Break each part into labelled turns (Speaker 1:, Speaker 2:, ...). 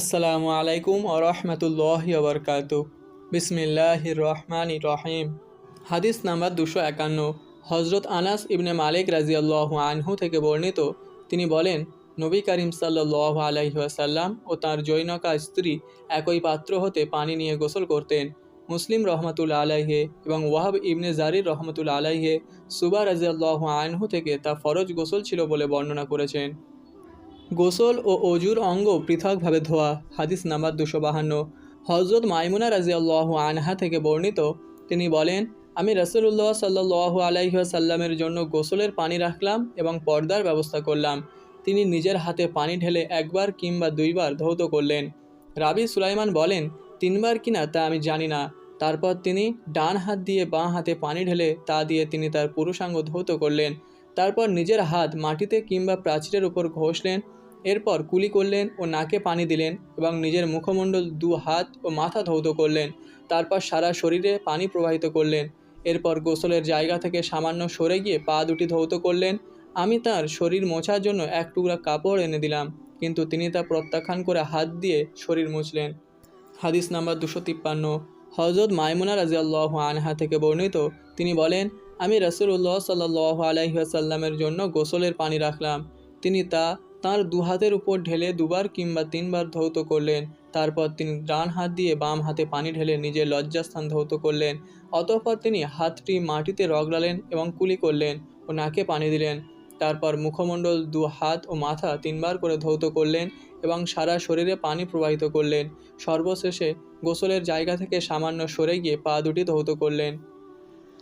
Speaker 1: আসসালামু আলাইকুম ও রহমতুল্লাহ বরকাত বিসমিল্লাহ রহমান রহিম। হাদিস নাম্বার দুশো একান্ন। হজরত আনাস ইবনে মালিক রাজিয়াল্লাহ আনহু থেকে বর্ণিত, তিনি বলেন, নবী করিম সাল্লাহ আলাইসাল্লাম ও তাঁর জৈনকা স্ত্রী একই পাত্র হতে পানি নিয়ে গোসল করতেন। মুসলিম রহমতুল্লা আলাইহে এবং ওয়াহাব ইবনে জারির রহমতুল্লা আলাইহে সুবা রাজিয়াল্লাহ আনহু থেকে তা ফরজ গোসল ছিল বলে বর্ণনা করেছেন। গোসল ও অজুর অঙ্গ পৃথকভাবে ধোয়া, হাদিস নাম্বার দুশো বাহান্ন। হজরত মাইমুনা রাজিয়াল্লাহ আনহা থেকে বর্ণিত, তিনি বলেন, আমি রসুল্লাহ সাল্লাহ আলাইসাল্লামের জন্য গোসলের পানি রাখলাম এবং পর্দার ব্যবস্থা করলাম। তিনি নিজের হাতে পানি ঢেলে একবার কিংবা দুইবার ধৌত করলেন। রাবি সুলাইমান বলেন, তিনবার কিনা তা আমি জানি না। তারপর তিনি ডান হাত দিয়ে বাঁ হাতে পানি ঢেলে তা দিয়ে তিনি তার পুরুষাঙ্গ ধৌত করলেন। তারপর নিজের হাত মাটিতে কিংবা প্রাচীরের উপর ঘষলেন, এরপর কুলি করলেন ও নাকে পানি দিলেন এবং নিজের মুখমণ্ডল দু হাত ও মাথা ধৌত করলেন, তারপর সারা শরীরে পানি প্রবাহিত করলেন। এরপর গোসলের জায়গা থেকে সামান্য সরে গিয়ে পা দুটি ধৌত করলেন। আমি তার শরীর মোছার জন্য এক টুকরা কাপড় এনে দিলাম, কিন্তু তিনি তা প্রত্যাখ্যান করে হাত দিয়ে শরীর মুছলেন। হাদিস নাম্বার দুশো তিপ্পান্ন। হজরত মাইমুনা রাজিয়াল্লাহ আনহা থেকে বর্ণিত, তিনি বলেন আমি রসুল্লাহ সাল্লাহ আলাইসাল্লামের জন্য গোসলের পানি রাখলাম। তিনি তা তাঁর দু হাতের উপর ঢেলে দুবার কিংবা তিনবার ধৌত করলেন। তারপর তিনি ডান হাত দিয়ে বাম হাতে পানি ঢেলে নিজের লজ্জাস্থান ধৌত করলেন। অতঃপর তিনি হাতটি মাটিতে রগড়ালেন এবং কুলি করলেন ও নাকে পানি দিলেন। তারপর মুখমণ্ডল দু হাত ও মাথা তিনবার করে ধৌত করলেন এবং সারা শরীরে পানি প্রবাহিত করলেন। সর্বশেষে গোসলের জায়গা থেকে সামান্য সরে গিয়ে পা দুটি ধৌত করলেন।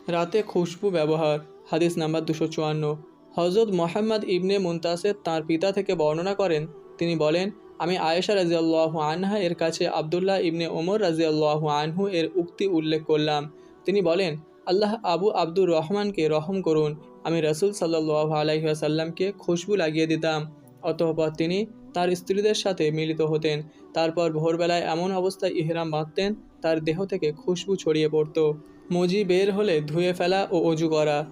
Speaker 1: রাতে খুশবু ব্যবহার, হাদিস নাম্বার দুশো চুয়ান্ন। হজরত মোহাম্মদ ইবনে মুনতাসের তাঁর পিতা থেকে বর্ণনা করেন, তিনি বলেন, আমি আয়েশা রাজিয়াল্লাহ আনহা এর কাছে আবদুল্লাহ ইবনে ওমর রাজিয়াল্লাহ আনহু এর উক্তি উল্লেখ করলাম। তিনি বলেন, আল্লাহ আবু আব্দুর রহমানকে রহম করুন, আমি রসুল সাল্লাহ আলাইসাল্লামকে খুশবু লাগিয়ে দিতাম। অতঃপর তিনি তার স্ত্রীদের সাথে মিলিত হতেন। তারপর ভোরবেলায় এমন অবস্থায় ইহরাম বাঁধতেন, তার দেহ থেকে খুশবু ছড়িয়ে পড়ত। মজি বের হলে ধুয়ে ফেলা ও অজু করা।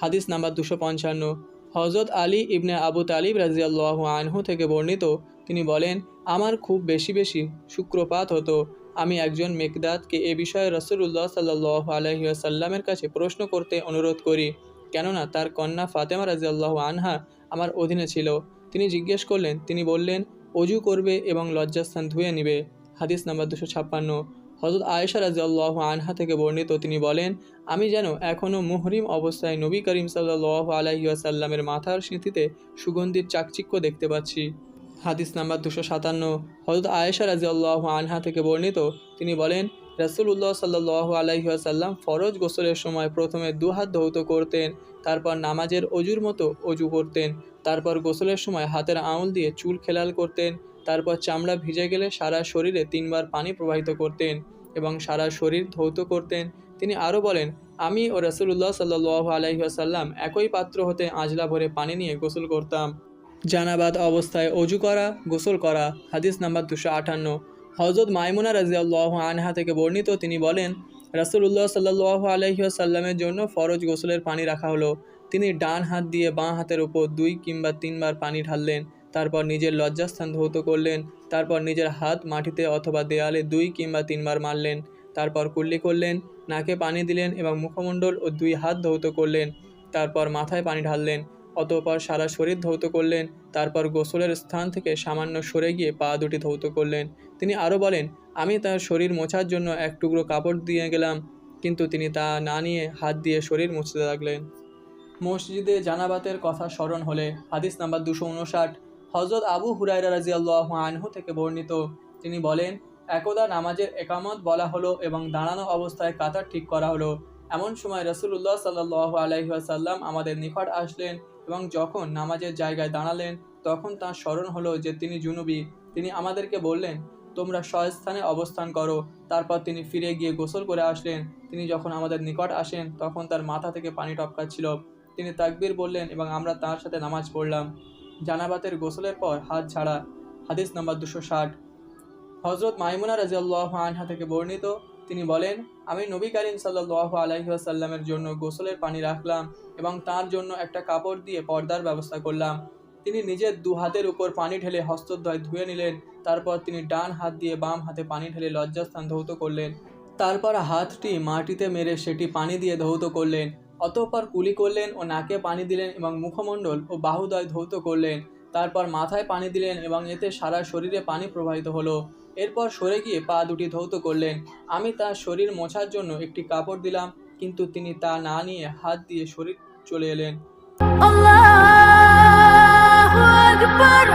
Speaker 1: হাদিস নাম্বার দুশো পঞ্চান্ন। হজরত আলী ইবনে আবু তালিব রাজিয়াল্লাহ আনহু থেকে বর্ণিত, তিনি বলেন, আমার খুব বেশি বেশি শুক্রপাত হতো। আমি একজন মেকদাদকে এ বিষয়ে রসুল্লাহ সাল্লাহ আলহিহাসাল্লামের কাছে প্রশ্ন করতে অনুরোধ করি। কেননা তার কন্যা ফাতেমা রাজিয়াল্লাহ আনহা আমার অধীনে ছিল। তিনি জিজ্ঞেস করলেন, তিনি বললেন, অজু করবে এবং লজ্জাস্থান ধুয়ে নিবে। হাদিস নাম্বার দুশো ছাপ্পান্ন। হজরত আয়েশা রাজিয়াল্লাহ আনহা থেকে বর্ণিত, তিনি বলেন, আমি যেন এখনও মুহরিম অবস্থায় নবী করিম সাল্লাহ আলাইসাল্লামের মাথার স্মৃতিতে সুগন্ধির চাকচিক্য দেখতে পাচ্ছি। হাদিস নাম্বার দুশো সাতান্ন হজরত আয়েশা রাজিয়াল্লাহ আনহা থেকে বর্ণিত, তিনি বলেন রাসুল্লাহ সাল্লাহ আলাইসাল্লাম ফরজ গোসলের সময় প্রথমে দু হাত ধৌত করতেন, তারপর নামাজের অজুর মতো অজু করতেন, তারপর গোসলের সময় হাতের আঙুল দিয়ে চুল খেলাল করতেন, তারপর চামড়া ভিজে গেলে সারা শরীরে তিনবার পানি প্রবাহিত করতেন। এবং সারা শরীর ধৌত করতেন। তিনি আরও বলেন, আমি ও রসুল্লাহ সাল্লাহ আলহিহাসাল্লাম একই পাত্র হতে আজলা ভরে পানি নিয়ে গোসল করতাম। জানাবাদ অবস্থায় অজু করা, গোসল করা, হাদিস নাম্বার দুশো আটান্ন। হজরত মাইমুনা রাজিয়াল্লাহ আনহা থেকে বর্ণিত তিনি বলেন রাসুল্লাহ সাল্লাহ আলহিহাসাল্লামের জন্য ফরজ গোসলের পানি রাখা হলো। তিনি ডান হাত দিয়ে বাঁ হাতের উপর দুই কিংবা তিনবার পানি ঢাললেন। তারপর নিজের লজ্জাস্থান ধৌত করলেন, তারপর নিজের হাত মাটিতে অথবা দেয়ালে দুই কিংবা তিনবার মারলেন, তারপর কুল্লি করলেন, নাকে পানি দিলেন এবং মুখমণ্ডল ও দুই হাত ধৌত করলেন, তারপর মাথায় পানি ঢাললেন, অতঃপর সারা শরীর ধৌত করলেন, তারপর গোসলের স্থান থেকে সামান্য সরে গিয়ে পা দুটি ধৌত করলেন। তিনি আরও বলেন, আমি তার শরীর মোছার জন্য এক টুকরো কাপড় দিয়ে গেলাম, কিন্তু তিনি তা না নিয়ে হাত দিয়ে শরীর মুছতে লাগলেন। মসজিদে জানাবাতের কথা স্মরণ হলে হাদিস নাম্বার দুশো উনষাট হজরত আবু হুরাইরা রাজিয়াল্লাহ আনহু থেকে বর্ণিত। তিনি বলেন, একদা নামাজের একামত বলা হলো এবং দাঁড়ানো অবস্থায় কাতার ঠিক করা হলো। এমন সময় রসুল্লাহ সাল্লাহ আলাইসাল্লাম আমাদের নিকট আসলেন এবং যখন নামাজের জায়গায় দাঁড়ালেন, তখন তার স্মরণ হলো যে তিনি জুনুবি। তিনি আমাদেরকে বললেন, তোমরা স্বস্থানে অবস্থান করো। তারপর তিনি ফিরে গিয়ে গোসল করে আসলেন। তিনি যখন আমাদের নিকট আসেন, তখন তার মাথা থেকে পানি টপকাচ্ছিল। তিনি তাকবীর বললেন এবং আমরা তার সাথে নামাজ পড়লাম। জানাবাতের গোসলের পর হাত ছাড়া, হাদিস নম্বর দুশো ষাট। হজরত মাইমুনা রাজিয়াল্লাহ আনহা থেকে বর্ণিত, তিনি বলেন, আমি নবী করিম সাল্লাহ আলহিহাসাল্লামের জন্য গোসলের পানি রাখলাম এবং তার জন্য একটা কাপড় দিয়ে পর্দার ব্যবস্থা করলাম। তিনি নিজের দু হাতের উপর পানি ঢেলে হস্তদ্বয় ধুয়ে নিলেন, তারপর তিনি ডান হাত দিয়ে বাম হাতে পানি ঢেলে লজ্জাস্থান ধৌত করলেন। তারপর হাতটি মাটিতে মেরে সেটি পানি দিয়ে ধৌত করলেন। অতঃপর কুলি করলেন ও নাকে পানি দিলেন এবং মুখমণ্ডল ও বাহুদয় ধৌত করলেন। তারপর মাথায় পানি দিলেন এবং এতে সারা শরীরে পানি প্রবাহিত হলো। এরপর সরে গিয়ে পা দুটি ধৌত করলেন। আমি তার শরীর মোছার জন্য একটি কাপড় দিলাম, কিন্তু তিনি তা না নিয়ে হাত দিয়ে শরীর চলে এলেন।
Speaker 2: আল্লাহ আকবার।